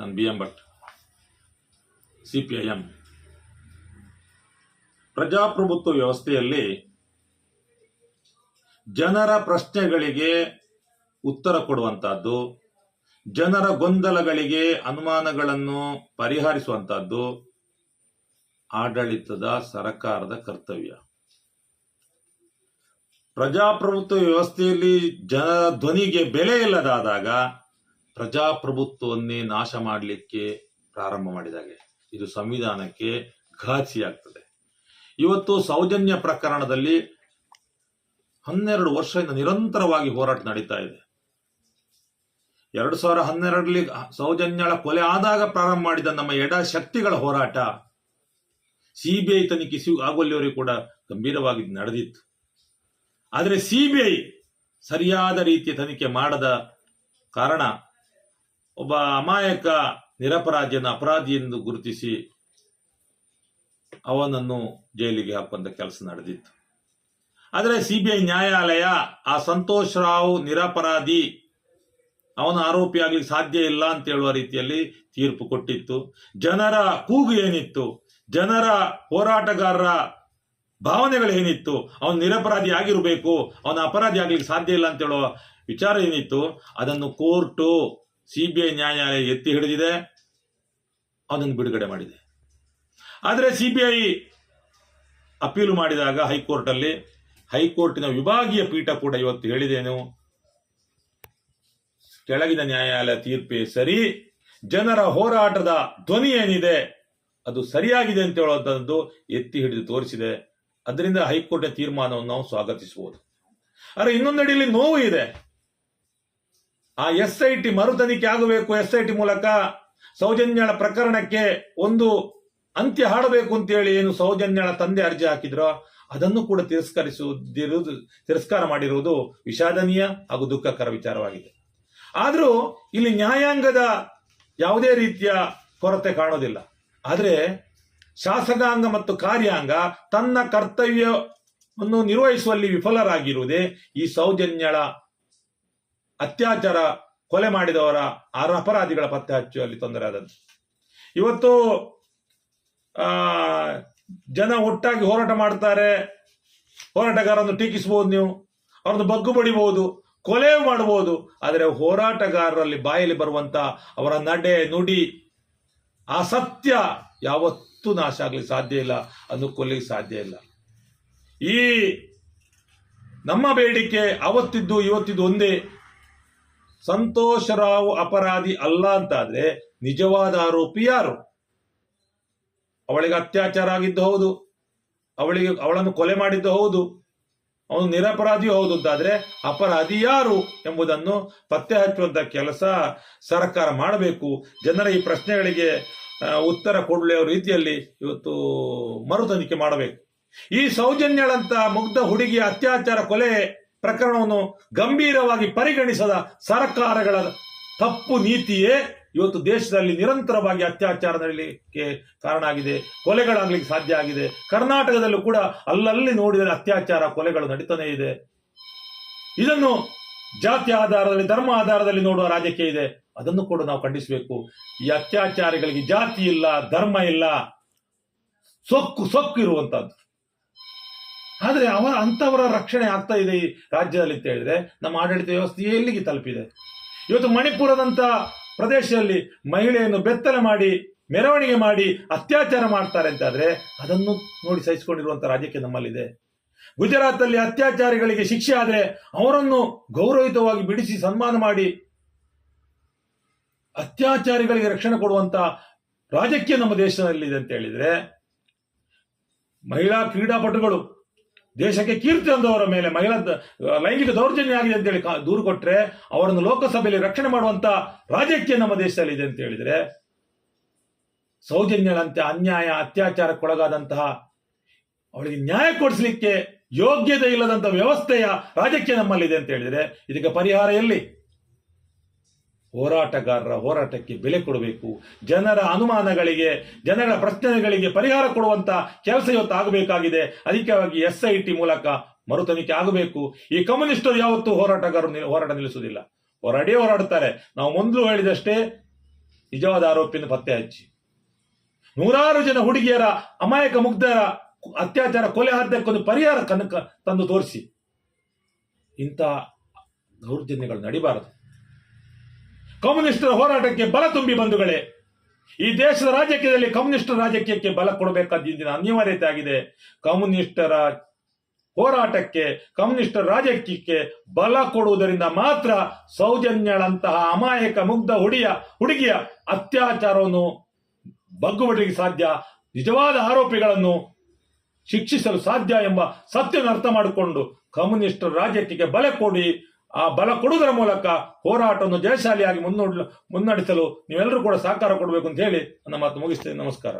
ನಾನು B M Bhat, C P I M. ಪ್ರಜಾಪ್ರಭುತ್ವ ವ್ಯವಸ್ಥೆಯಲ್ಲಿ ಜನರ ಪ್ರಶ್ನೆಗಳಿಗೆ ಉತ್ತರ ಕೊಡುವಂತಹದ್ದು, ಜನರ ಗೊಂದಲಗಳಿಗೆ ಅನುಮಾನಗಳನ್ನು ಪರಿಹರಿಸುವಂತಹದ್ದು ಆಡಳಿತದ ಸರಕಾರದ ಕರ್ತವ್ಯ. ಪ್ರಜಾಪ್ರಭುತ್ವ ವ್ಯವಸ್ಥೆಯಲ್ಲಿ ಜನರ ಧ್ವನಿಗೆ ಬೆಲೆ ಇಲ್ಲದಾದಾಗ ಪ್ರಜಾಪ್ರಭುತ್ವವನ್ನೇ ನಾಶ ಮಾಡಲಿಕ್ಕೆ ಪ್ರಾರಂಭ ಮಾಡಿದಾಗೆ. ಇದು ಸಂವಿಧಾನಕ್ಕೆ ಘಾಚಿಯಾಗ್ತದೆ ಇವತ್ತು ಸೌಜನ್ಯ ಪ್ರಕರಣದಲ್ಲಿ ಹನ್ನೆರಡು ವರ್ಷದಿಂದ ನಿರಂತರವಾಗಿ ಹೋರಾಟ ನಡೀತಾ ಇದೆ. ಎರಡು ಸಾವಿರ ಹನ್ನೆರಡರಲ್ಲಿ ಸೌಜನ್ಯಳ ಕೊಲೆ ಆದಾಗ ಪ್ರಾರಂಭ ಮಾಡಿದ ನಮ್ಮ ಎಡ ಶಕ್ತಿಗಳ ಹೋರಾಟ ಸಿಬಿಐ ತನಿಖೆ ಸಿ ಕೂಡ ಗಂಭೀರವಾಗಿ ನಡೆದಿತ್ತು. ಆದರೆ ಸಿಬಿಐ ಸರಿಯಾದ ರೀತಿಯ ತನಿಖೆ ಮಾಡದ ಕಾರಣ ಒಬ್ಬ ಅಮಾಯಕ, ನಿರಪರಾಧಿಯನ್ನು ಅಪರಾಧಿ ಎಂದು ಗುರುತಿಸಿ ಅವನನ್ನು ಜೈಲಿಗೆ ಹಾಕುವಂತ ಕೆಲಸ ನಡೆದಿತ್ತು. ಆದರೆ ಸಿಬಿಐ ನ್ಯಾಯಾಲಯ ಆ ಸಂತೋಷ್ ರಾವ್ ನಿರಪರಾಧಿ, ಅವನ ಆರೋಪಿಯಾಗಲಿಕ್ಕೆ ಸಾಧ್ಯ ಇಲ್ಲ ಅಂತ ಹೇಳುವ ರೀತಿಯಲ್ಲಿ ತೀರ್ಪು ಕೊಟ್ಟಿತ್ತು. ಜನರ ಕೂಗು ಏನಿತ್ತು? ಜನರ ಹೋರಾಟಗಾರರ ಭಾವನೆಗಳು ಏನಿತ್ತು? ಅವನು ನಿರಪರಾಧಿ ಆಗಿರಬೇಕು, ಅವನ ಅಪರಾಧಿ ಆಗ್ಲಿಕ್ಕೆ ಸಾಧ್ಯ ಇಲ್ಲ ಅಂತ ಹೇಳುವ ವಿಚಾರ ಏನಿತ್ತು? ಅದನ್ನು ಕೋರ್ಟು ಸಿಬಿಐ ನ್ಯಾಯಾಲಯ ಎತ್ತಿ ಹಿಡಿದಿದೆ, ಅದನ್ನು ಬಿಡುಗಡೆ ಮಾಡಿದೆ. ಆದರೆ ಸಿಬಿಐ ಅಪೀಲು ಮಾಡಿದಾಗ ಹೈಕೋರ್ಟಲ್ಲಿ, ಹೈಕೋರ್ಟಿನ ವಿಭಾಗೀಯ ಪೀಠ ಕೂಡ ಇವತ್ತು ಹೇಳಿದೇನು? ಕೆಳಗಿನ ನ್ಯಾಯಾಲಯ ತೀರ್ಪೇ ಸರಿ, ಜನರ ಹೋರಾಟದ ಧ್ವನಿ ಏನಿದೆ, ಅದು ಸರಿಯಾಗಿದೆ ಅಂತ ಹೇಳುವಂತದ್ದು ಎತ್ತಿ ಹಿಡಿದು ತೋರಿಸಿದೆ. ಅದರಿಂದ ಹೈಕೋರ್ಟ್ನ ತೀರ್ಮಾನವನ್ನು ನಾವು ಸ್ವಾಗತಿಸಬಹುದು. ಆದರೆ ಇನ್ನೊಂದೆಡೆಯಲ್ಲಿ ನೋವು ಇದೆ. ಆ ಎಸ್ ಐ ಟಿ ಮರು ತನಿಖೆ ಆಗಬೇಕು ಎಸ್ ಐ ಟಿ ಮೂಲಕ ಸೌಜನ್ಯಳ ಪ್ರಕರಣಕ್ಕೆ ಒಂದು ಅಂತ್ಯ ಹಾಡಬೇಕು ಅಂತೇಳಿ ಏನು ಸೌಜನ್ಯಳ ತಂದೆ ಅರ್ಜಿ ಹಾಕಿದ್ರೋ, ಅದನ್ನು ಕೂಡ ತಿರಸ್ಕರಿಸುವುದಿರುವುದು ತಿರಸ್ಕಾರ ಮಾಡಿರುವುದು ವಿಷಾದನೀಯ ಹಾಗೂ ದುಃಖಕರ ವಿಚಾರವಾಗಿದೆ. ಆದರೂ ಇಲ್ಲಿ ನ್ಯಾಯಾಂಗದ ಯಾವುದೇ ರೀತಿಯ ಕೊರತೆ ಕಾಣೋದಿಲ್ಲ. ಆದರೆ ಶಾಸಕಾಂಗ ಮತ್ತು ಕಾರ್ಯಾಂಗ ತನ್ನ ಕರ್ತವ್ಯವನ್ನು ನಿರ್ವಹಿಸುವಲ್ಲಿ ವಿಫಲರಾಗಿರುವುದೇ ಈ ಸೌಜನ್ಯಳ ಅತ್ಯಾಚಾರ ಕೊಲೆ ಮಾಡಿದವರ ಆರು ಅಪರಾಧಿಗಳ ಪತ್ತೆ ಹಚ್ಚುವಲ್ಲಿ ತೊಂದರೆ ಆದದ್ದು. ಇವತ್ತು ಜನ ಒಟ್ಟಾಗಿ ಹೋರಾಟ ಮಾಡ್ತಾರೆ. ಹೋರಾಟಗಾರರನ್ನು ಟೀಕಿಸಬಹುದು ನೀವು. ಅವ್ರನ್ನು ಬಗ್ಗು ಬಡಿಬಹುದು ಕೊಲೆ ಮಾಡಬಹುದು ಆದರೆ ಹೋರಾಟಗಾರರಲ್ಲಿ ಬಾಯಲ್ಲಿ ಬರುವಂತ ಅವರ ನಡೆ, ನುಡಿ ಆ ಸತ್ಯ ಯಾವತ್ತೂ ನಾಶ ಆಗ್ಲಿಕ್ಕೆ ಸಾಧ್ಯ ಇಲ್ಲ ಅನ್ನು ಕೊಲ್ಲಿಕ್ಕೆ ಸಾಧ್ಯ ಇಲ್ಲ. ಈ ನಮ್ಮ ಬೇಡಿಕೆ ಅವತ್ತಿದ್ದು ಇವತ್ತಿದ್ದು ಒಂದೇ. ಸಂತೋಷ್ ರಾವ್ ಅಪರಾಧಿ ಅಲ್ಲ ಅಂತಾದ್ರೆ ನಿಜವಾದ ಆರೋಪಿ ಯಾರು? ಅವಳಿಗೆ ಅತ್ಯಾಚಾರ ಆಗಿದ್ದು ಹೌದು. ಅವಳಿಗೆ, ಅವಳನ್ನು ಕೊಲೆ ಮಾಡಿದ್ದು ಹೌದು. ಅವನು ನಿರಪರಾಧಿ ಹೌದು ಅಂತಾದ್ರೆ ಅಪರಾಧಿ ಯಾರು ಎಂಬುದನ್ನು ಪತ್ತೆ ಹಚ್ಚುವಂತ ಕೆಲಸ ಸರ್ಕಾರ ಮಾಡಬೇಕು. ಜನರ ಈ ಪ್ರಶ್ನೆಗಳಿಗೆ ಉತ್ತರ ಕೊಡುವ ರೀತಿಯಲ್ಲಿ ಇವತ್ತು ಮರು ಮಾಡಬೇಕು. ಈ ಸೌಜನ್ಯಳಂತ ಮುಗ್ಧ ಹುಡುಗಿಯ ಅತ್ಯಾಚಾರ ಕೊಲೆ ಪ್ರಕರಣವನ್ನು ಗಂಭೀರವಾಗಿ ಪರಿಗಣಿಸದ ಸರ್ಕಾರಗಳ ತಪ್ಪು ನೀತಿಯೇ ಇವತ್ತು ದೇಶದಲ್ಲಿ ನಿರಂತರವಾಗಿ ಅತ್ಯಾಚಾರ ನಡೀಲಿಕ್ಕೆ ಕಾರಣ ಆಗಿದೆ, ಕೊಲೆಗಳಾಗ್ಲಿಕ್ಕೆ ಸಾಧ್ಯ ಆಗಿದೆ. ಕರ್ನಾಟಕದಲ್ಲೂ ಕೂಡ ಅಲ್ಲಲ್ಲಿ ನೋಡಿದರೆ ಅತ್ಯಾಚಾರ, ಕೊಲೆಗಳು ನಡೀತಾನೆ ಇದೆ. ಇದನ್ನು ಜಾತಿ ಆಧಾರದಲ್ಲಿ, ಧರ್ಮ ಆಧಾರದಲ್ಲಿ ನೋಡುವ ರಾಜಕೀಯ ಇದೆ. ಅದನ್ನು ಕೂಡ ನಾವು ಖಂಡಿಸಬೇಕು. ಈ ಅತ್ಯಾಚಾರಿಗಳಿಗೆ ಜಾತಿ ಇಲ್ಲ, ಧರ್ಮ ಇಲ್ಲ, ಸೊಕ್ಕು ಸೊಕ್ಕು ಇರುವಂತಹದ್ದು ಆದ್ರೆ ಅವರ ಅಂತವರ ರಕ್ಷಣೆ ಆಗ್ತಾ ಇದೆ ಈ ರಾಜ್ಯದಲ್ಲಿ ಅಂತ ಹೇಳಿದ್ರೆ, ನಮ್ಮ ಆಡಳಿತ ವ್ಯವಸ್ಥೆ ಎಲ್ಲಿಗೆ ತಲುಪಿದೆ. ಇವತ್ತು ಮಣಿಪುರದಂಥ ಪ್ರದೇಶದಲ್ಲಿ ಮಹಿಳೆಯನ್ನು ಬೆತ್ತಲೆ ಮಾಡಿ, ಮೆರವಣಿಗೆ ಮಾಡಿ ಅತ್ಯಾಚಾರ ಮಾಡ್ತಾರೆ ಅಂತಾದರೆ, ಅದನ್ನು ನೋಡಿ ಸಹಿಸಿಕೊಂಡಿರುವಂತ ರಾಜ್ಯಕ್ಕೆ ನಮ್ಮಲ್ಲಿದೆ. ಗುಜರಾತ್ ಅಲ್ಲಿ ಅತ್ಯಾಚಾರಿಗಳಿಗೆ ಶಿಕ್ಷೆ ಆದರೆ ಅವರನ್ನು ಗೌರವಿತವಾಗಿ ಬಿಡಿಸಿ ಸನ್ಮಾನ ಮಾಡಿ ಅತ್ಯಾಚಾರಿಗಳಿಗೆ ರಕ್ಷಣೆ ಕೊಡುವಂತ ರಾಜಕೀಯ ನಮ್ಮ ದೇಶದಲ್ಲಿದೆ ಅಂತ ಹೇಳಿದ್ರೆ, ಮಹಿಳಾ ಕ್ರೀಡಾಪಟುಗಳು ದೇಶಕ್ಕೆ ಕೀರ್ತಿ ಹೊಂದವರ ಮೇಲೆ ಮಹಿಳಾ ಲೈಂಗಿಕ ದೌರ್ಜನ್ಯ ಆಗಿದೆ ಅಂತ ಹೇಳಿ ಕಾ- ದೂರು ಕೊಟ್ರೆ ಅವರನ್ನು ಲೋಕಸಭೆಯಲ್ಲಿ ರಕ್ಷಣೆ ಮಾಡುವಂತ ರಾಜಕೀಯ ನಮ್ಮ ದೇಶದಲ್ಲಿ ಇದೆ ಅಂತ ಹೇಳಿದ್ರೆ ಸೌಜನ್ಯಗಳಂತೆ ಅನ್ಯಾಯ, ಅತ್ಯಾಚಾರಕ್ಕೊಳಗಾದಂತಹ ಅವಳಿಗೆ ನ್ಯಾಯ ಕೊಡಿಸಲಿಕ್ಕೆ ಯೋಗ್ಯತೆ ಇಲ್ಲದಂತ ವ್ಯವಸ್ಥೆಯ ರಾಜಕೀಯ ನಮ್ಮಲ್ಲಿದೆ ಅಂತ ಹೇಳಿದ್ರೆ, ಇದಕ್ಕೆ ಪರಿಹಾರ ಎಲ್ಲಿ? ಹೋರಾಟಗಾರರ ಹೋರಾಟಕ್ಕೆ ಬೆಲೆ ಕೊಡಬೇಕು. ಜನರ ಅನುಮಾನಗಳಿಗೆ, ಜನರ ಪ್ರಶ್ನೆಗಳಿಗೆ ಪರಿಹಾರ ಕೊಡುವಂತ ಕೆಲಸ ಇವತ್ತು ಆಗಬೇಕಾಗಿದೆ. ಅಧಿಕವಾಗಿ ಎಸ್ ಐ ಟಿ ಮೂಲಕ ಮರು ತನಿಖೆ ಆಗಬೇಕು. ಈ ಕಮ್ಯುನಿಸ್ಟರು ಯಾವತ್ತೂ ಹೋರಾಟಗಾರರು ಹೋರಾಟ ನಿಲ್ಲಿಸುವುದಿಲ್ಲ. ಹೋರಾಡೇ ಹೋರಾಡುತ್ತಾರೆ ನಾವು ಮೊದಲು ಹೇಳಿದಷ್ಟೇ ನಿಜವಾದ ಆರೋಪಿಯನ್ನು ಪತ್ತೆ ಹಚ್ಚಿ. ನೂರಾರು ಜನ ಹುಡುಗಿಯರ, ಅಮಾಯಕ ಮುಗ್ಧರ ಅತ್ಯಾಚಾರ ಕೊಲೆ ಹತ್ಯಕ್ಕೊಂದು ಪರಿಹಾರ ಕನಕ ತಂದು ತೋರಿಸಿ. ಇಂತಹ ದೌರ್ಜನ್ಯಗಳು ನಡಿಬಾರದು. ಕಮ್ಯುನಿಸ್ಟರ ಹೋರಾಟಕ್ಕೆ ಬಲ ತುಂಬಿ ಬಂಧುಗಳೇ, ಈ ದೇಶದ ರಾಜಕೀಯದಲ್ಲಿ ಕಮ್ಯುನಿಸ್ಟರ ರಾಜಕೀಯಕ್ಕೆ ಬಲ ಕೊಡಬೇಕಾದ ಇಂದಿನ ಅನಿವಾರ್ಯತೆ ಆಗಿದೆ ಕಮ್ಯುನಿಸ್ಟರ ಹೋರಾಟಕ್ಕೆ, ಕಮ್ಯುನಿಸ್ಟರ ರಾಜಕೀಯಕ್ಕೆ ಬಲ ಕೊಡುವುದರಿಂದ ಮಾತ್ರ ಸೌಜನ್ಯಳಂತಹ ಅಮಾಯಕ ಮುಗ್ಧ ಹುಡಿಯ ಹುಡುಗಿಯ ಅತ್ಯಾಚಾರವನ್ನು ಬಗ್ಗುಬಡಿಗೆ ಸಾಧ್ಯ, ನಿಜವಾದ ಆರೋಪಿಗಳನ್ನು ಶಿಕ್ಷಿಸಲು ಸಾಧ್ಯ ಎಂಬ ಸತ್ಯವನ್ನು ಅರ್ಥ ಮಾಡಿಕೊಂಡು ಕಮ್ಯುನಿಸ್ಟರ ರಾಜಕೀಯಕ್ಕೆ ಬಲ ಕೊಡಿ. ಆ ಬಲ ಕೊಡುವುದರ ಮೂಲಕ ಹೋರಾಟವನ್ನು ಜಯಶಾಲಿಯಾಗಿ ಮುನ್ನೋಡ್, ಮುನ್ನಡೆಸಲು ನೀವೆಲ್ಲರೂ ಕೂಡ ಸಹಕಾರ ಕೊಡಬೇಕು ಅಂತ ಹೇಳಿ ನನ್ನ ಮಾತು ಮುಗಿಸ್ತೇನೆ. ನಮಸ್ಕಾರ.